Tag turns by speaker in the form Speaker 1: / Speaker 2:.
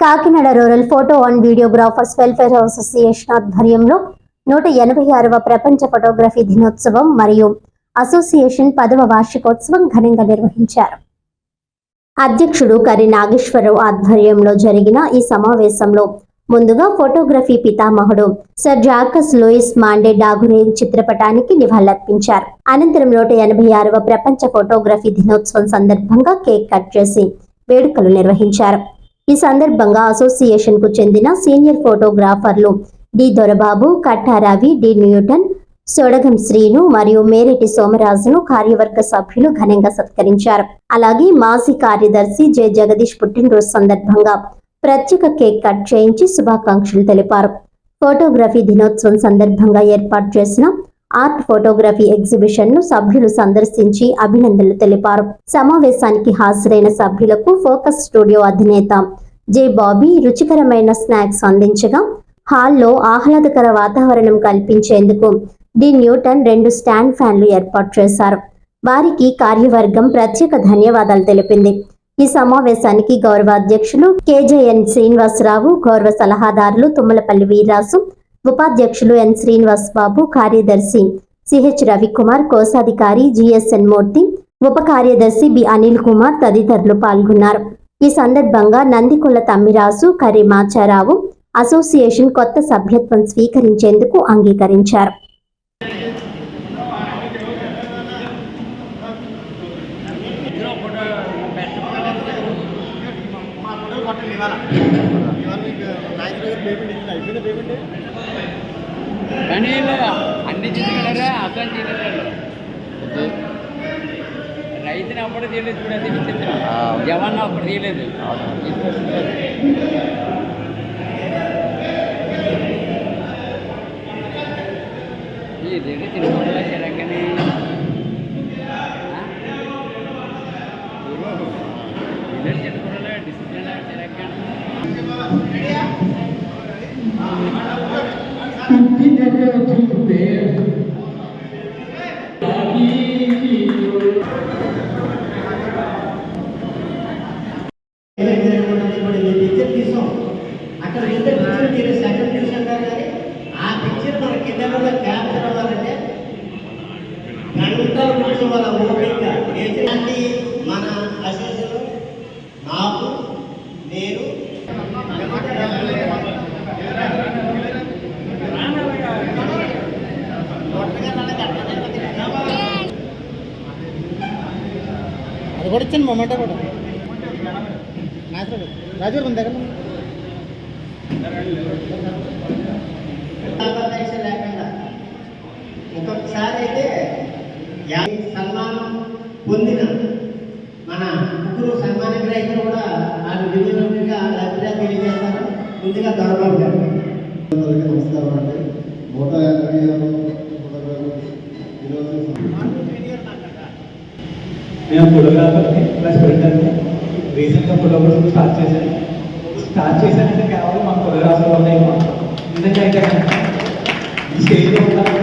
Speaker 1: Kakinada rural photo and videographers welfare association ఆధ్వర్యంలో నూట ఎనభై ఆరవ ప్రపంచ ఫోటోగ్రఫీ దినోత్సవం మరియు అసోసియేషన్ పదవ వార్షికోత్సవం ఘనంగా నిర్వహించారు. అధ్యక్షుడు కరి నాగేశ్వరరావు ఆధ్వర్యంలో జరిగిన ఈ సమావేశంలో ముందుగా ఫోటోగ్రఫీ పితామహుడు sir Jacques Louis Mande Daguerre చిత్రపటానికి నివాళులర్పించారు. అనంతరం నూట ఎనభై ఆరవ ప్రపంచ ఫోటోగ్రఫీ దినోత్సవం సందర్భంగా కేక్ కట్ చేసి వేడుకలు నిర్వహించారు. ఈ సందర్భంగా అసోసియేషన్కు చెందిన senior ఫోటోగ్రాఫర్లు D Dorababu Kattaravi D Newton Sodagam Srinu మరియు మేరెటి సోమరాజును కార్యవర్గ సభ్యులు ఘనంగా సత్కరించారు. అలాగే మాజీ కార్యదర్శి జె. జగదీష్ పుట్టినరోజు సందర్భంగా ప్రత్యేక కేక్ కట్ చేయించి శుభాకాంక్షలు తెలిపారు. ఫోటోగ్రఫీ దినోత్సవం సందర్భంగా ఏర్పాటు చేసిన ఆర్ట్ ఫోటోగ్రఫీ ఎగ్జిబిషన్ను సభ్యులు సందర్శించి అభినందనలు తెలిపారు. సమావేశానికి హాజరైన సభ్యులకు ఫోకస్ స్టూడియో అధినేత జే బాబీ రుచికరమైన స్నాక్స్ అందించగా హాల్లో ఆహ్లాదకర వాతావరణం కల్పించేందుకు డి న్యూటన్ రెండు స్టాండ్ ఫ్యాన్లు ఏర్పాటు చేశారు. వారికి కార్యవర్గం ప్రత్యేక ధన్యవాదాలు తెలిపింది. ఈ సమావేశానికి గౌరవ అధ్యక్షులు కేజేఎన్ శ్రీనివాసరావు గౌరవ సలహాదారులు తుమ్మలపల్లి వీరాసు ఉపాధ్యక్షులు ఎన్ శ్రీనివాస్ బాబు కార్యదర్శి సిహెచ్ రవికుమార్ కోశాధికారి జిఎస్ఎన్ మూర్తి ఉప కార్యదర్శి బి అనిల్ కుమార్ తదితరులు పాల్గొన్నారు. ఈ సందర్భంగా నందికొల్ల తమ్మిరాజు కరీమాచారావు అసోసియేషన్ కొత్త సభ్యత్వం స్వీకరించేందుకు అంగీకరించారు.
Speaker 2: అన్ని చిత్రాలరా అసలు చేయలేదు రైతుని అప్పుడు తీయలేదు ఇప్పుడు అది చిత్రం జవాన్ అప్పుడు తీయలేదు ఇదేంటి తిరుమల చిరకని చిరుమల డిసిప్లిన్ చిరకని
Speaker 3: గంటలు ఓపిక ఏంటంటే మన అసెస్లో నాకు నేను అది కూడా ఇచ్చాను మొమెంటో కూడా. నాయకుడు రాజు మన దగ్గర. లేకుండా. ఒక్కొక్కసారి అయితే సన్మానం పొందిన మన ముగ్గురు సన్మాన గ్రహీతలు కూడా వాళ్ళు వినియోగంగా అభిప్రాయం తెలియజేస్తారు. ముందుగా దొరబాబు గారు.
Speaker 4: అందరికీ నమస్కారం అండి. నూట ఎనభై ఈరోజు
Speaker 5: నేను ఫోటోగ్రాఫర్ని ప్లస్ ప్రింటర్ని రీసెంట్గా ఫోటోగ్రఫీ స్టార్ట్ చేశాను. స్టార్ట్ చేశానంటే కేవలం మా ఫోటోగ్రాఫర్ వల్ల నిజంగా అయితే ఈ స్టేజ్లో ఉన్నాను.